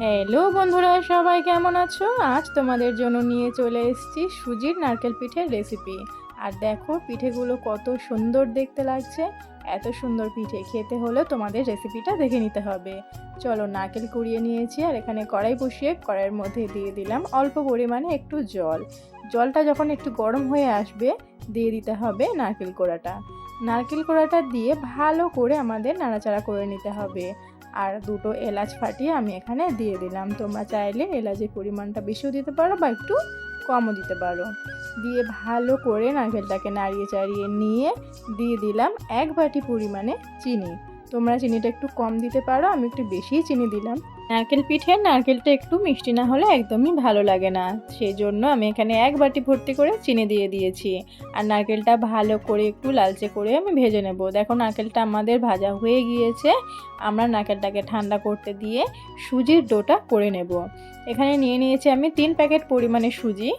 Hello বন্ধুরা, সবাই কেমন আছো? আজ তোমাদের জন্য নিয়ে চলে এসেছি সুজির নারকেল পিঠের রেসিপি আর দেখো, পিঠেগুলো কত সুন্দর দেখতে লাগছে। এত সুন্দর পিঠে খেতে হলে তোমাদের রেসিপিটা দেখে নিতে হবে। চলো, নারকেল কুড়িয়ে নিয়েছি আর এখানে কড়াই বসিয়ে কড়াইয়ের মধ্যে দিয়ে দিলাম অল্প পরিমাণে একটু জল। জলটা যখন একটু গরম হয়ে আসবে, দিয়ে দিতে হবে নারকেল কোড়াটা। নারকেল কোড়াটা দিয়ে ভালো করে আমাদের নাড়াচাড়া করে নিতে হবে। আর দুটো এলাচ ফাটিয়ে আমি এখানে দিয়ে দিলাম। তোমরা চাইলে এলাচের পরিমাণটা বেশিও দিতে পারো বা একটু কমও দিতে পারো। দিয়ে ভালো করে নারকেলটাকে নাড়িয়ে চাড়িয়ে নিয়ে দিয়ে দিলাম এক বাটি পরিমাণে চিনি। তোমরা চিনিটা একটু কম দিতে পারো, আমি একটু বেশিই চিনি দিলাম। নারকেল পিঠে নারকেলটা একটু মিষ্টি না হলে একদমই ভালো লাগে না। সেই জন্য আমি এখানে এক বাটি ভর্তি করে চিনি দিয়ে দিয়েছি। আর নারকেলটা ভালো করে একটু লালচে করে আমি ভেজে নেব। দেখো নারকেলটা আমাদের ভাজা হয়ে গিয়েছে। আমরা নারকেলটাকে ঠান্ডা করতে দিয়ে সুজির ডোটা করে নেব। এখানে নিয়ে নিয়েছি আমি তিন প্যাকেট পরিমাণে সুজি।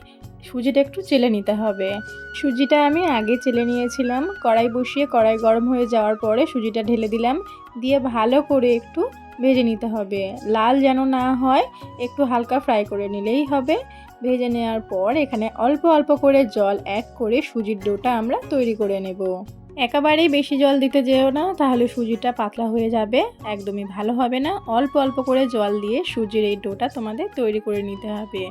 সুজিটা একটু চেলে নিতে হবে। সুজিটা আমি আগে চেলে নিয়েছিলাম। কড়াই বসিয়ে কড়াই গরম হয়ে যাওয়ার পরে সুজিটা ঢেলে দিলাম। দিয়ে ভালো করে একটু ভেজে নিতে হবে। লাল যেন না হয়, একটু হালকা ফ্রাই করে নিলেই হবে। ভেজে নেওয়ার পর এখানে অল্প অল্প করে জল অ্যাড করে সুজির ডোটা আমরা তৈরি করে নেব। একেবারেই বেশি জল দিতে যেও না, তাহলে সুজিটা পাতলা হয়ে যাবে। একদমই ভালো হবে না। অল্প অল্প করে জল দিয়ে সুজির এই ডোটা তোমাদের তৈরি করে নিতে হবে।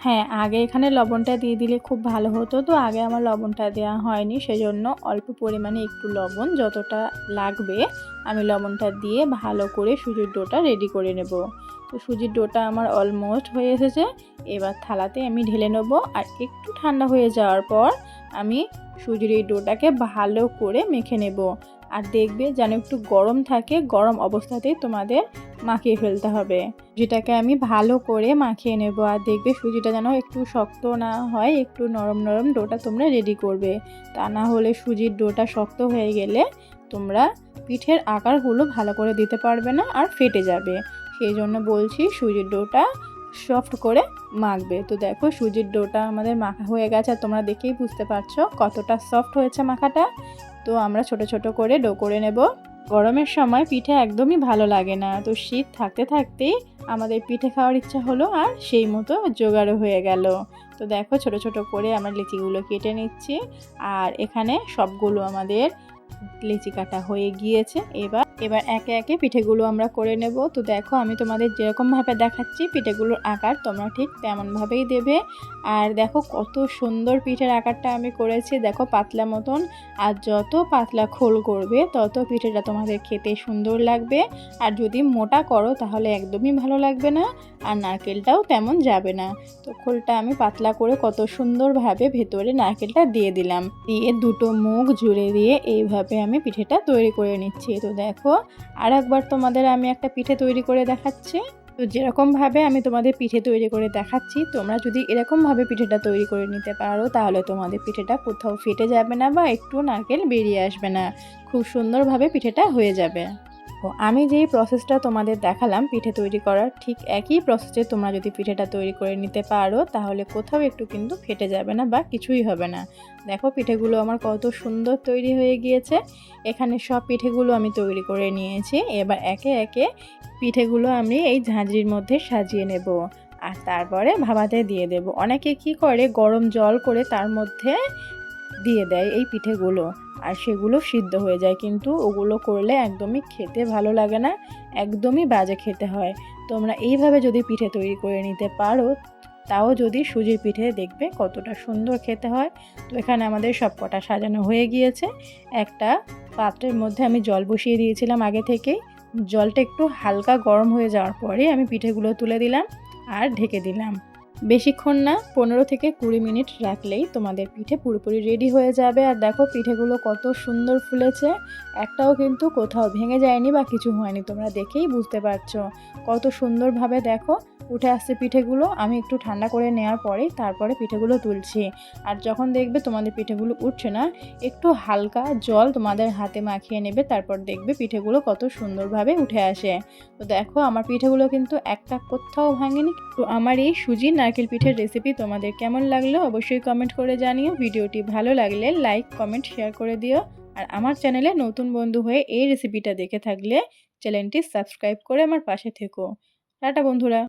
হ্যাঁ আগে এখানে লবণটা দিয়ে দিলে খুব ভালো হতো। তো আগে আমার লবণটা দেওয়া হয়নি, সেজন্য অল্প পরিমাণে একটু লবণ যতটা লাগবে আমি লবণটা দিয়ে ভালো করে সুজির ডোটা রেডি করে নেব। তো সুজির ডোটা আমার অলমোস্ট হয়ে এসেছে। এবার থালাতে আমি ঢেলে নেব আর একটু ঠান্ডা হয়ে যাওয়ার পর আমি সুজির এই ডোটাকে ভালো করে মেখে নেব। আর দেখবে যেন একটু গরম থাকে, গরম অবস্থাতেই তোমাদের মাখিয়ে ফেলতে হবে। সুজিটাকে আমি ভালো করে মাখিয়ে নেব আর দেখবে সুজিটা যেন একটু শক্ত না হয়, একটু নরম নরম ডোটা তোমরা রেডি করবে। তা না হলে সুজির ডোটা শক্ত হয়ে গেলে তোমরা পিঠের আকারগুলো ভালো করে দিতে পারবে না আর ফেটে যাবে। সেই জন্য বলছি সুজির ডোটা সফট করে মাখবে। তো দেখো সুজির ডোটা আমাদের মাখা হয়ে গেছে তোমরা দেখেই বুঝতে পারছ কতটা সফট হয়েছে মাখাটা। তো আমরা ছোট ছোট করে ডো করে নেব। গরমের সময় পিঠে একদমই ভালো লাগে না। তো শীত থাকতে থাকতেই আমাদের পিঠে খাওয়ার ইচ্ছা হলো আর সেই মতো জোগাড়ও হয়ে গেল। তো দেখো ছোট ছোট করে আমরা লিচিগুলো কেটে নিচ্ছি। আর এখানে সবগুলো আমাদের লিচি কাটা হয়ে গিয়েছে। এবার এবার একে একে পিঠেগুলো আমরা করে নেব। তো দেখো, আমি তোমাদের যেরকমভাবে দেখাচ্ছি, পিঠেগুলোর আকার তোমরা ঠিক তেমনভাবেই দেবে। আর দেখো, কত সুন্দর পিঠের আকারটা আমি করেছি। দেখো, পাতলা মতন। আর যত পাতলা খোল করবে, তত পিঠেটা তোমাদের খেতে সুন্দর লাগবে। আর যদি মোটা করো, তাহলে একদমই ভালো লাগবে না। আর নারকেলটাও তেমন যাবে না। তো খোলটা আমি পাতলা করে কত সুন্দরভাবে ভেতরে নারকেলটা দিয়ে দিলাম। দিয়ে দুটো মুখ জুড়ে দিয়ে এইভাবে আমি পিঠেটা তৈরি করে নিচ্ছি। তো দেখো আর একবার তোমাদের আমি একটা পিঠে তৈরি করে দেখাচ্ছি। তো যেরকমভাবে আমি তোমাদের পিঠে তৈরি করে দেখাচ্ছি, তোমরা যদি এরকমভাবে পিঠেটা তৈরি করে নিতে পারো, তাহলে তোমাদের পিঠেটা কোথাও ফেটে যাবে না বা একটু নারকেল বেরিয়ে আসবে না। খুব সুন্দরভাবে পিঠেটা হয়ে যাবে। ও আমি যেই প্রসেসটা তোমাদের দেখালাম, পিঠে তৈরি করার ঠিক একই প্রসেসে তোমরা যদি পিঠেটা তৈরি করে নিতে পারো, তাহলে কোথাও একটু কিন্তু ফেটে যাবে না বা কিছুই হবে না। দেখো, পিঠেগুলো আমার কত সুন্দর তৈরি হয়ে গিয়েছে। এখানে সব পিঠেগুলো আমি তৈরি করে নিয়েছি। এবার একে একে পিঠেগুলো আমি এই ঝাঁঝরির মধ্যে সাজিয়ে নেব। আর তারপরে ভাবাতে দিয়ে দেব। অনেকে কি করে, গরম জল করে তার মধ্যে দিয়ে দেয় এই পিঠেগুলো। আর সেগুলো সিদ্ধ হয়ে যায়, কিন্তু ওগুলো করলে একদমই খেতে ভালো লাগে না, একদমই বাজে খেতে হয়। তোমরা এইভাবে যদি পিঠে তৈরি করে নিতে পারো, তাও যদি সুজির পিঠে দেখবে কতটা সুন্দর খেতে হয়। তো এখানে আমাদের সব কটা সাজানো হয়ে গিয়েছে। একটা পাত্রের মধ্যে আমি জল বসিয়ে দিয়েছিলাম আগে থেকেই। জলটা একটু হালকা গরম হয়ে যাওয়ার পরে আমি পিঠেগুলো তুলে দিলাম আর ঢেকে দিলাম। বেশিক্ষণ না, পনেরো থেকে কুড়ি মিনিট রাখলেই তোমাদের পিঠে পুরোপুরি রেডি হয়ে যাবে। আর দেখো পিঠেগুলো কত সুন্দর ফুলেছে। একটাও কিন্তু কোথাও ভেঙে যায়নি বা কিছু হয়নি, তোমরা দেখেই বুঝতে পারছ। কত সুন্দরভাবে দেখো, উঠে আসছে পিঠেগুলো। আমি একটু ঠান্ডা করে নেওয়ার পরেই তারপরে পিঠেগুলো তুলছি। আর যখন দেখবে তোমাদের পিঠেগুলো উঠছে না, একটু হালকা জল তোমাদের হাতে মাখিয়ে নেবে, তারপর দেখবে পিঠেগুলো কত সুন্দরভাবে উঠে আসে। তো দেখো, আমার পিঠেগুলো কিন্তু একটা কোথাও ভাঙেনি। তো আমার এই সুজি নারকেল পিঠের রেসিপি তোমাদের কেমন লাগল অবশ্যই কমেন্ট করে জানিও। ভিডিওটি ভালো লাগলে লাইক কমেন্ট শেয়ার করে দিও। আর আমার চ্যানেলে নতুন বন্ধু হয়ে এই রেসিপিটা দেখে থাকলে চ্যানেলটি সাবস্ক্রাইব করে আমার পাশে থেকো। টাটা বন্ধুরা।